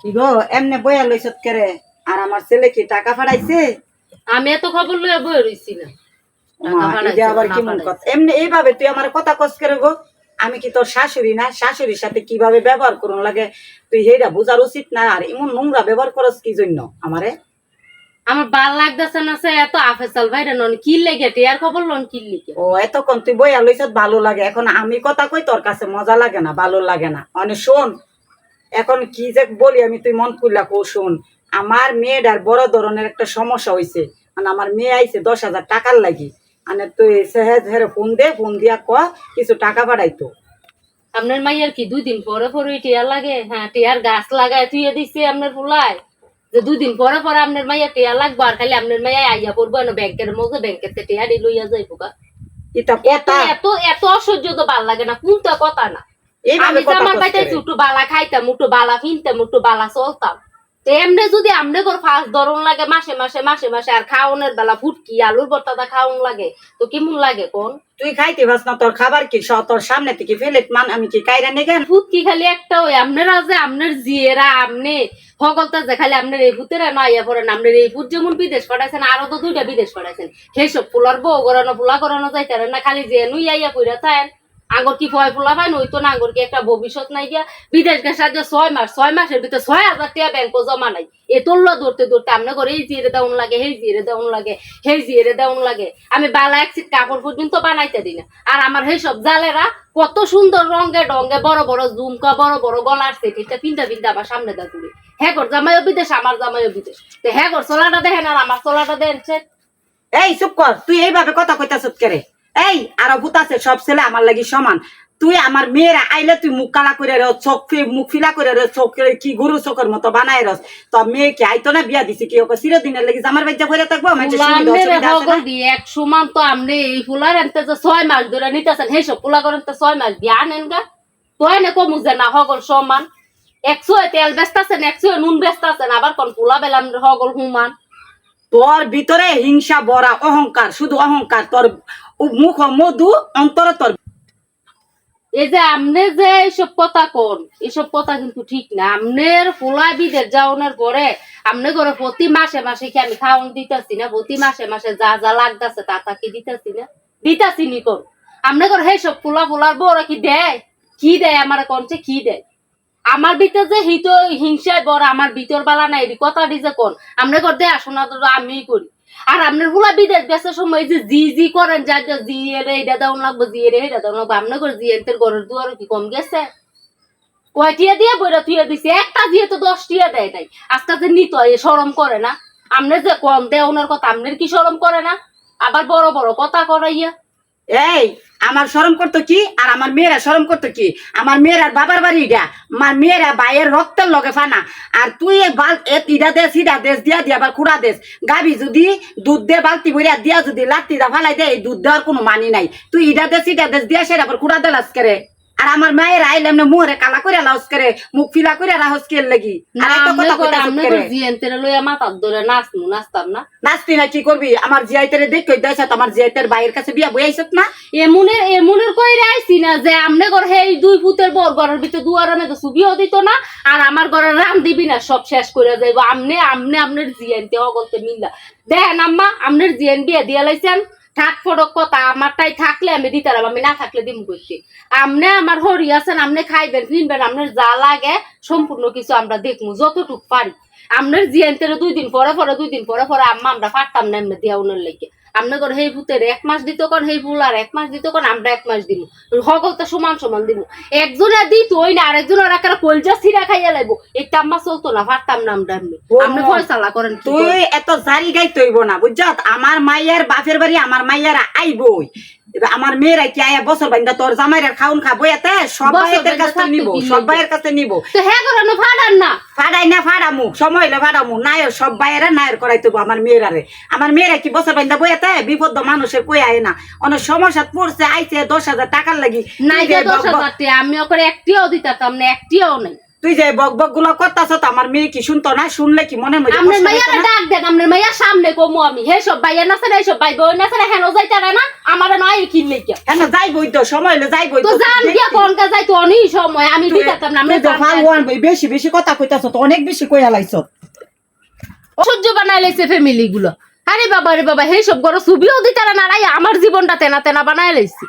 কি গো এমনে বইয়া লইছত কেরে? আর আমার ছেলে কি টাকা ফাড়াইছে? আমি এত খবর লইয়া বই রইছি না। আবার না কেমন ফাড়াইছে। কথা? এমনি এইভাবে তুই আমার কথা কস করে গো? আমি কি তোর শাশুড়ি না? শাশুড়ির সাথে কীভাবে ব্যবহার করুন লাগে? তুই সেইটা বোঝার উচিত না? আর এমন নোংরা ব্যবহার করস কি জন্য আমারে? আমার ভালো লাগতেছে না সে এত আফেসাল ভাইরা নন কি লেগে? টিয়ার খবর লন কি লিখে ও এতক্ষণ তুই বইয়া লইছত ভালো লাগে। এখন আমি কথা কই তোর কাছে মজা লাগে না ভালো লাগে না। মানে শোন এখন কি যে বলি আমি তুই মন করলা কো শোন। আমার মেয়েটার বড় ধরনের একটা সমস্যা হয়েছে মানে আমার মেয়ে আইছে দশ হাজার টাকার লাগি। মানে তুই সেহেজ হেরে ফোন দে ফোন দিয়া ক কিছু টাকা পাঠাইতো আপনার মাইয়ার কি দুই দিন পরে পরে টিয়ার লাগে? হ্যাঁ টিয়ার গাছ লাগায় তুইয়ে দিচ্ছে আপনার ফুলাই যে দুই দিন পরে পরে আপনার মাইয়া টিয়া লাগবো আর খালি আপনার মাইয়া আইয়া পড়ব না ব্যাংকের মধ্যে ব্যাংকের টিয়া লইয়া যাইবো গা। এত এত অসহ্য তো ভালো লাগে না কোনটা কথা না। আমি তো কথা আমার কস বাড়িতে একটু বালা খাইতাম একটু বালা কিনতাম একটু বালা চলতাম। এমনি যদি আমনে করে ফার্স্ট ধরন লাগে মাসে মাসে মাসে মাসে আর খাওনের বেলা ফুটকি আলুর বর্তাটা খাওন লাগে তো কেমন লাগে কোন? তুই খাইতে পাস না তোর খাবার কি তোর সামনে থেকে ফেলে মান আমি কি কাইরা কেন ফুটকি খালি একটা ওই আপনারা যে আপনার জিয়েরা আমনে। সকলটা যে খালি আপনার এই ভূতেরা নয়া পড়েন আপনার এই ভূত যেমন বিদেশ পাঠাইছেন আরও তো দুইটা বিদেশ পাঠাইছেন। সেসব ফুলার বউ করানো ফুলা করানো যাইতারে না খালি যে নুই আইয়া কইরা থাকেন আঙ্গর কি ফয় ফুলা পায় নইতো না, আঙ্গর কি একটা ভবিষ্যৎ নাই গিয়া? বিদেশ গেছে যে ছয় মাস, ছয় মাসের ভিতরে ছয় হাজার টাকা ব্যাংক জমা নাই। এ তোল্লা ধরতে ধরতে আমনে করে এই জিরে দেউন লাগে, সেই জিরে দেউন লাগে, সেই জিরে দেউন লাগে। আমি বালা এক সিট কাপড় পর্যন্ত বানাইতে দিই না। আর আমার সেই সব জালেরা কত সুন্দর রঙে ডঙ্গে, বড় বড় ঝুমকা বড় বড় গলার সেট এটা পিন্তা পিন্তা আমার সামনে দা তুলি হ্যাঁ কর জামাইও বিদেশ, আমার জামাইও বিদেশ। তো হ্যাঁ কর চোলাটা দেখেন আর আমার চোলাটা সে এই চুপ কর, তুই এইভাবে কথা কইতাছ কেরে? এই আরও ভূত আছে সব ছেলে আমার লাগি সমান। তুই আমার মেয়েরা আইলে তুই মুখ কালা করে রে চোখ মুখ ফিলা করে রে চোখ কি গরু চোখের মতো বানাই রস তো মেয়ে কি আইতো না বিয়া দিছি কি ওকে? চিরদিনের লাগি জামার বাচ্চা করে থাকব আমার এক সমান তো আপনি এই ফুলার এনতে যে ছয় মাস ধরে নিতেছেন সেই সব ফুলা করেন তো ছয় মাস দিয়ে আনেন গা। তো এনে কমু যে না হগল সমান। একশো তেল ব্যস্ত আছেন একশো নুন ব্যস্ত আছেন আবার কোন ফুলা বেলাম হগল হুমান। তোর ভিতরে হিংসা বড়া অহংকার শুধু অহংকার তোর মুখ মধু এই যে আমনে যে এইসব কোন কিন্তু ঠিক না। আমনের ফুলা বিদের যাওয়ানোর পরে আমনে করে প্রতি মাসে মাসে কি আমি খাওয়ান দিতেছি না? প্রতি মাসে মাসে যা যা লাগতেছে তা তা কি দিতেছি না? দিতেছি নি কোন? আমনে করে সেই সব ফুলা ফুলার বড় কি দেয়? কি দেয় আমার কনছে কি দেয়? আমার ভিতর যে হিত হিংসায় বড়, আমার ভিতর বালা নাই কথা দিছে কোন। আমরা করতে আসোনা তো আমি করি। আর আপনারগুলা বিদেশ বেসার সময় যে জি জি করেন, যা যা জি এর এটা দেওয়া লাগবো, জি এর এটা দেওয়া লাগবো। আপনার করে জি এর ঘরের দুয়ার কি কম গেছে? কয়টিয়া দিয়ে বইরা তুইয়া দিছে? একটা দিয়ে তো দশ টিয়া দেয় তাই আস্তে আস্তে নিত, এ সরম করে না। আপনার যে কম দেয় ওনার কথা, আপনার কি সরম করে না? আবার বড় বড় কথা করাইয়া। এই, আমার শরম করতো কি? আর আমার মেয়েরা শরম করতো কি? আমার মেয়েরা বাবার বাড়ি ইডা আমার মেয়েরা বাইয়ের রক্তের লগে ফানা। আর তুই তিডা দেশ ইডা দেশ, দিয়া দিয়া বা কুড়া দেশ, গাবি যদি দুধ দে, বালতি ভরিয়া দিয়া যদি লাত্তি দা ফালাই দে, এই দুধ দেওয়ার কোনো মানি নাই। তুই ইডা দেশ ইডা দেশ দিয়া সেটা আবার কুড়া দেলাস করে? আর আমার মায়ের আইলে এমনি মুহরে কালা করে লাউস করে মুখ ফিলা করে রাহস কে লাগি। আর এত কথা জিয়ান্তের লইয়া মাথার ধরে নাচনু নাচতাম না। নাচতি না কি করবি? আমার জিয়াইতেরে দেখ কই আমার জিয়াইতের বাইয়ের কাছে বিয়া বইয়াইছত না? এমনের এমনের কইরে আইছি না যে আমনে ঘর এই দুই ফুটের বর ঘরের ভিতরে দুয়ার মধ্যে সুবিও দিত না আর আমার ঘরে রাম দিবি না সব শেষ করে যাইব। আমনে আমনে আমনের জিয়ানতে অগলতে মিল্লা। দেখেন আম্মা আমনের জিয়ান বিয়া দিয়া লাইছেন। থাক ফটক কথা, আমারটাই থাকলে আমি দিতারাম আমি না থাকলে দিম করতে আমনে আমার হরি আছেন, আমনে খাইবেন কিনবেন আপনার যা লাগে সম্পূর্ণ কিছু আমরা দেখব যতটুক পারি। আপনার জিয়ানতের দুই দিন পরে পরে দুই দিন পরে পরে আম্মা আমরা পারতাম না এমনি দেওয়ানোর লেগে। আপনি করে সেই ভূতের এক মাস দিত কোন সেই ফুল আর এক মাস দিত কোন আমরা এক মাস দিব সকল তো সমান সমান দিব একজনে দিত ওই না আরেকজনের একটা কলজা সিরা খাইয়া লাগবো একটা আম্মা চলতো না পারতাম না আমরা এমনি। আপনি ফয়সালা করেন তুই এত জারি গাই তৈব না বুঝছত? আমার মাইয়ার বাপের বাড়ি আমার মাইয়ারা আইবই। আমার মেয়েরা কি আয়া বছর বাইন্দা তোর জামাইয়ের খাউন খাব এতে? সব বছর ভাইয়ের বাইন্দা কাছে নিব দিন সব লাগবে। ভাইয়ের কাছে নিব। তো হ্যাঁ করে না ফাড়ান না। ফাড়াই না ফাড়ামু সময় হইলে ফাড়ামু। নায়র সব বাইরে নায়র করাই তবু আমার মেয়েরারে। আমার মেয়েরা কি বছর বাইন্দা বইয়াতে? বিপদ মানুষের কই আয় না। অনেক সমস্যা পড়ছে আইছে দশ হাজার টাকার লাগি। নাই দশ হাজার আমি ওকে একটিও দিতাম না একটিও নেই। তুই যে বক বকগুলা করতাছ তো আমার মেয়ে কি শুনতো না? শুনলে কি মনে মনে আপনার মাইয়ারে ডাক দেন আপনার মাইয়া সামনে কমু আমি। হে সব নাছে না সব ভাই বোন না হেন যাইতে না আমার নয় কি? কেন যাইবই তো সময় হলে যাইবই তো জান দিয়া কোন কা যাই তো অনেক সময় আমি দিতাম না আমরা বেশি বেশি কথা কইতাছ তো অনেক বেশি কইয়া লাইছ। সহ্য বানাই লাইছে ফ্যামিলি গুলো। আরে বাবা রে বাবা হে সব গরো ছবিও দিতে না আমার জীবনটা তেনা তেনা বানাই লাইছি।